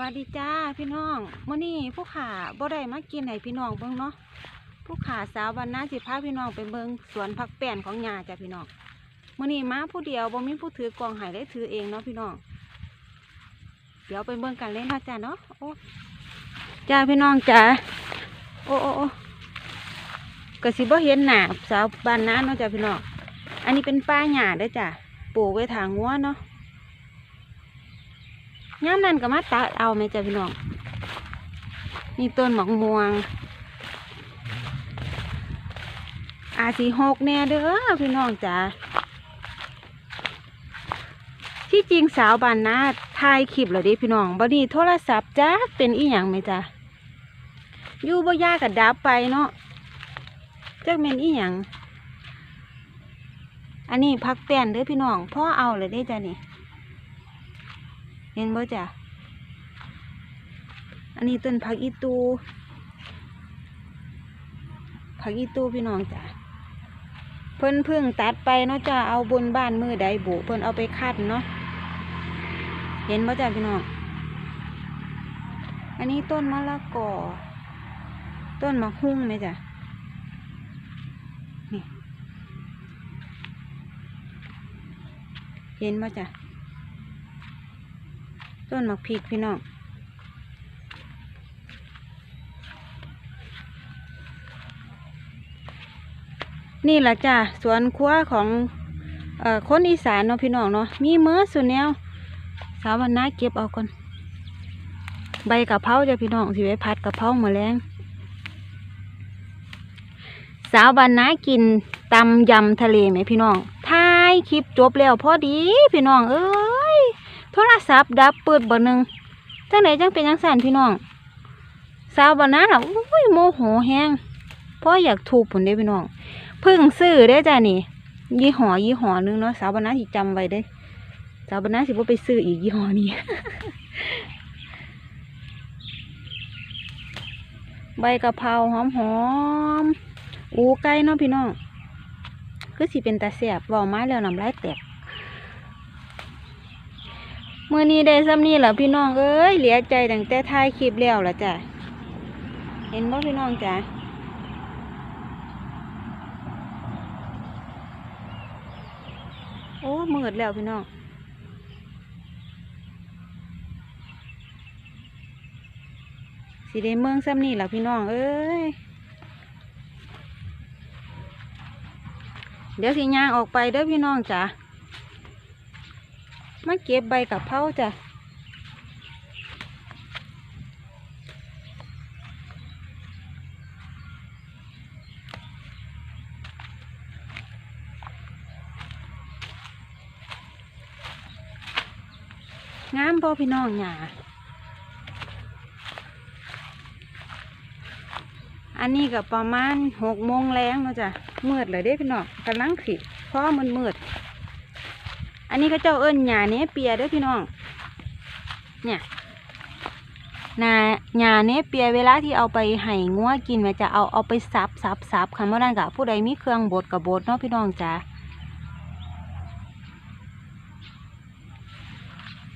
วัสดีจ้าพี่น้องมื้อนี้ผู้ขาบ่ได้มากินให้พี่น้องเบิ่งเนาะผู้ขาสาววันน้าสิพาพี่น้องไปเบิ่งสวนผักแป้นของยาจ้ะพี่น้องมื้อนี้มาผู้เดียวบ่มีผู้ถือกองให้ได้ถือเองเนาะพี่น้อง เดี๋ยวไปเบิ่งกันเลยเนะจ้าเนาะโอ้จ้าพี่น้องจ้าโอ้โอ้โอ้ก็สิบ่เห็นหนาสาวบ้านน้าเนาะจ้าพี่น้องอันนี้เป็นป้าหญ้าเด้อจ้ะปลูกไว้ทางงัวเนาะ ย่ามนั้นก็มาตัดเอาไหมจ้ะพี่น้องนี่ต้นหมอกม่วง อาสีหกแน่เด้อพี่น้องจ้ะที่จริงสาวบานนาถ่ายคลิปเหรอดิพี่น้องบดีโทรศัพท์จ้าเป็นอีหยังไหมจ้ะอยู่บ่ยากกับดับไปเนาะจักเมนอีหยังอันนี้พักแป้นเด้อพี่น้องพ่อเอาเลยได้จ้ะนี่ เห็นบ่จ้ะอันนี้ต้นผักอีตู ผักอีตูพี่น้องจ้ะเพิ่นเพึ่งตัดไปเนาะจ้ะเอาบนบ้านมือใดบุเพิ่นเอาไปคัดเนาะเห็นบ่จ้ะพี่น้องอันนี้ต้นมะละกอ ต้นมะฮุ่งไหมจ้ะนี่เห็นบ่จ้ะ ต้นหมักพริกพี่น้องนี่แหละจ้ะสวนครัวของอคนอีสานเนาะพี่น้องเนาะมีเมื่อส่วนแนวสาววันน้าเก็บเอาก่อนใบกะเพราจ้ะพี่น้องสิไว้ผัดกะเพราหมแรงสาววันน้ากินตำยำทะเลไหมพี่น้องถ่ายคลิปจบแล้วพอดีพี่น้องเอ้ย โทรศัพท์ดับเปิดบ่หนึ่งจังไหนจังเป็นจังสันพี่น้อง สาวบ่นั้นอะอุ้ยโมโหแฮงเพราะอยากถูกผลเด้พี่น้องเพิ่งซื้อได้จ้ะนี่ ยี่ห้อยี่ห้อหนึงเนาะสาวบ่นั้นสิจำไว้เด้ สาวบ่นั้นสิบ่ไปซื้ออีกยี่ห้อนี้ใบกะเพราหอมหอม อูไก่เนาะพี่น้อง คือสิเป็นตาแซ่บเว้ามาแล้วน้ำลายแตก มื่อนี้ได้ซ้ำนี่แหละพี่น้องเอ้ยเหลียใจตั้งแต่ถ่ายคลิปแล้วละจ้ะเห็นบ่พี่น้องจ้ะโอ้มืดแล้วพี่น้องสิได้เมืองซ้ำนี่แหละพี่น้องเอ้ยเดี๋ยวสิย่างออกไปเด้อพี่น้องจ้ะ มาเก็บใบกับเพราจ้ะงามบ่พี่น้องหยาอันนี้ก็ประมาณหกโมงแรงเนาะจ้ะมืดเลยเด้พี่น้องกำลังขิเพราะมันมืด อันนี้ก็เจ้าเอิญหญ้าเนเปียเด้วยพี่น้อง เนี่ยนาหญ้าเนเปียเวลาที่เอาไปให้งัวกินมันจะเอาเอาไปซับซับซับคันว่านั่นกะผู้ใดมีเครื่องบดกับบดเนาะพี่น้องจ้า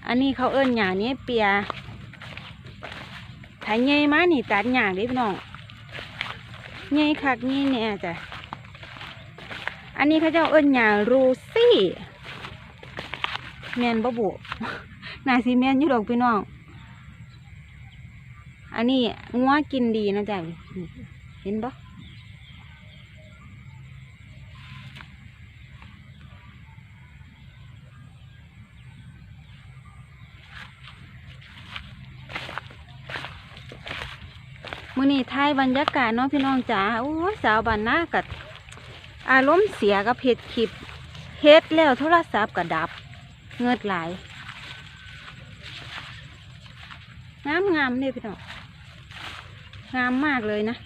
อันนี้เขาเอิญหญ้าเนเปียถ้าใหญ่มานี่ตัดหญ้าเด้พี่น้องใหญ่คักนี่เนี่ยจ้ะอันนี้เขาเจ้าเอิญหญ้ารูซี่ แมนบ่บุนาซีแมนอยู่ดอกพี่น้อง อันนี้งัวกินดีนะจ๊ะเห็นบ่มื้อนี้ถ่ายบรรยากาศเนาะพี่น้องจ๋าโอ้สาวบ้านนากัดอารมณ์เสียกับเฮ็ดคลิปเฮ็ดแล้วโทรศัพท์ก็ดับ เงิดหลายงามงามเนี่ยพี่น้องงามมากเลยนะ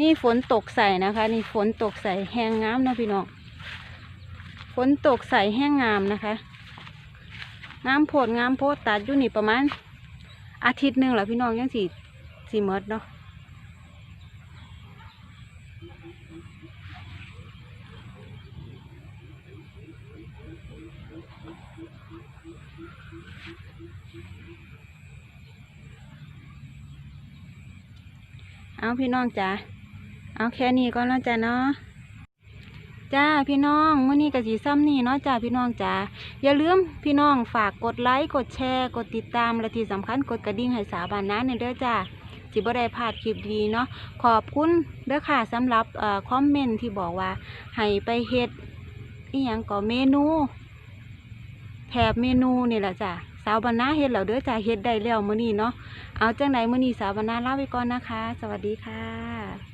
นี่ฝนตกใส่นะคะ นี่ฝนตกใส่แห้งงามเนาะพี่น้องฝนตกใส่แห้งงามนะคะงามโพดงามโพดตัดอยู่นี่ประมาณอาทิตย์หนึ่งแหละพี่น้องยังสีสีเมดเนาะ เอาพี่น้องจ้าเอาแค่นี้ก่อนเนาจ้าเนาะจ้าพี่น้องเมื้อนี้ก็สิซ้ำนี่เนาะจ้าพี่น้องจ้าอย่าลืมพี่น้องฝากกดไลค์กดแชร์ กดติดตามและที่สำคัญกดกระดิ่งให้สาวบานนาเนี่ยเด้อจ้าสิบได้พลาดคลิปดีเนาะขอบคุณเด้อค่ะสำหรับเอ่อคอมเมนต์ที่บอกว่าให้ไปเฮ็ดอีหยังก็เมนูแถบเมนูนี่แหละจ้ะาวบรรณาเฮ็ดแล้วเด้อจ่าเฮ็ดได้แล้วมื้อนี้เนาะเอาจังไหนมื้อนี้สาวบรรณาลาไปก่อนนะคะ สวัสดีค่ะ